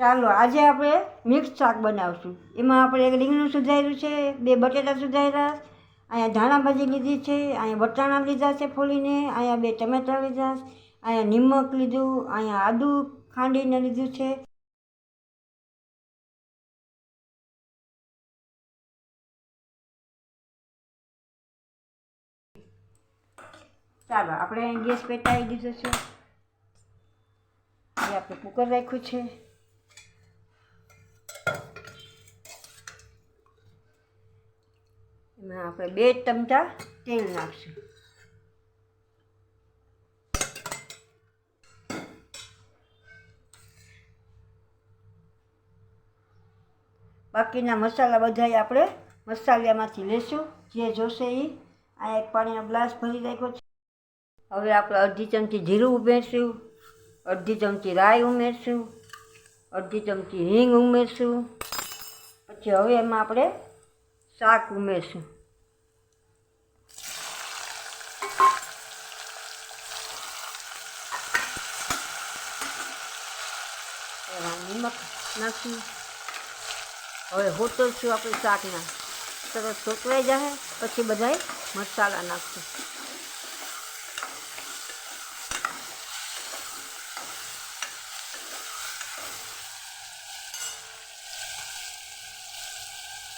ચાલો, આજે આપણે મિક્સ શાક બનાવશું. એમાં આપણે એક રીંગણું સુધાર્યું છે, બે બટેટા સુધાર્યા, અહીંયા ધાણા ભાજી લીધી છે, અહીંયા વટાણા લીધા છે ફોલીને, અહીંયા બે ટમેટા લીધા, અહીંયા નિમક લીધું, અહીંયા આદુ ખાંડીને લીધું છે. ચાલો, આપણે ગેસ પેટાવી દીધો છે. હવે આપણે કુકર રાખ્યું છે. એમાં આપણે બે ચમચા તેલ નાખશું. બાકીના મસાલા બધાય આપણે મસાલામાંથી લેશું. જે જોશે એ આ એક પાણીનો ગ્લાસ ભરી રાખ્યો છે. હવે આપણે અડધી ચમચી જીરું ઉમેરશું. અડધી ચમચી રાઈ ઉમેરશું. અડધી ચમચી હિંગ ઉમેરશું. પછી હવે એમાં આપણે શાક ઉમેરશું એમાં નિમક નાખશું હવે હોતરશું આપણે શાકના સરસ સોકવાઈ જાય પછી બધાય મસાલા નાખશું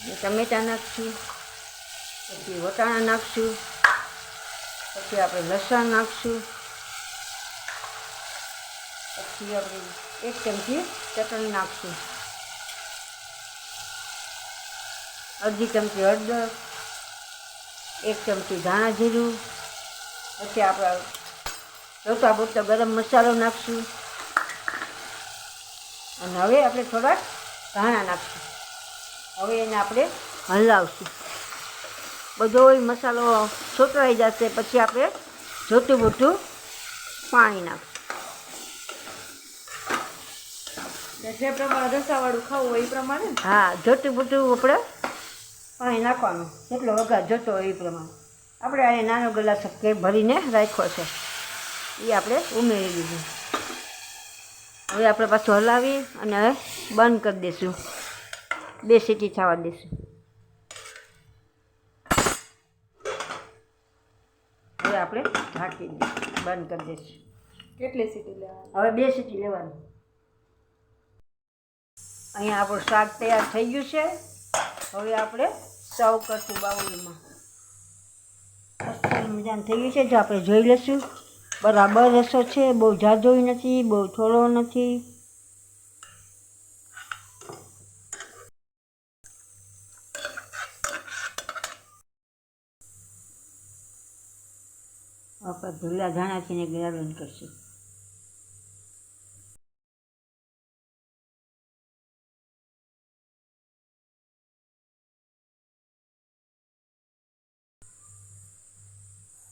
ને ટમેટા નાખશું પછી વટાણા નાખશું પછી આપણે લસણ નાખશું પછી આપણે એક ચમચી ચટણી નાખશું. અડધી ચમચી હળદર, એક ચમચી ધાણા જીરું, પછી આપણા ચોથા બોતા ગરમ મસાલો નાખશું. અને હવે આપણે થોડાક ધાણા નાખશું. હવે એને આપણે હલાવશું. બધો મસાલો સોતરાઈ જશે, પછી આપણે જોતું બોતું પાણી નાખશું. જે પ્રમાણે રસાવાળું ખાવું હોય એ પ્રમાણે હા જોતું બોતું આપણે પાણી નાખવાનું. જેટલો વઘાર જોતો હોય એ પ્રમાણે. આપણે આ નાનો ગ્લાસ કે ભરીને રાખ્યો છે. એ આપણે ઉમેરી દીધું હવે આપણે પાછું હલાવી અને હવે બંધ કરી દઈશું. બે સીટી થવા દઈશું. હવે આપણે ઢાંકી દઈશું. બંધ કરી દઈશું. કેટલી સીટી લેવાની? હવે બે સીટી લેવાની. અહીંયા આપણું શાક તૈયાર થઈ ગયું છે. હવે આપણે સર્વ કરશું બાઉલમાં. મસ્ત થઈ ગયું છે. જો આપણે જોઈ લઈશું. બરાબર રસો છે. બહુ જાજોય નથી, બહુ થોડો નથી. આપણે ભૂલા ધાણાથી ને ગ્રાડન કરશું.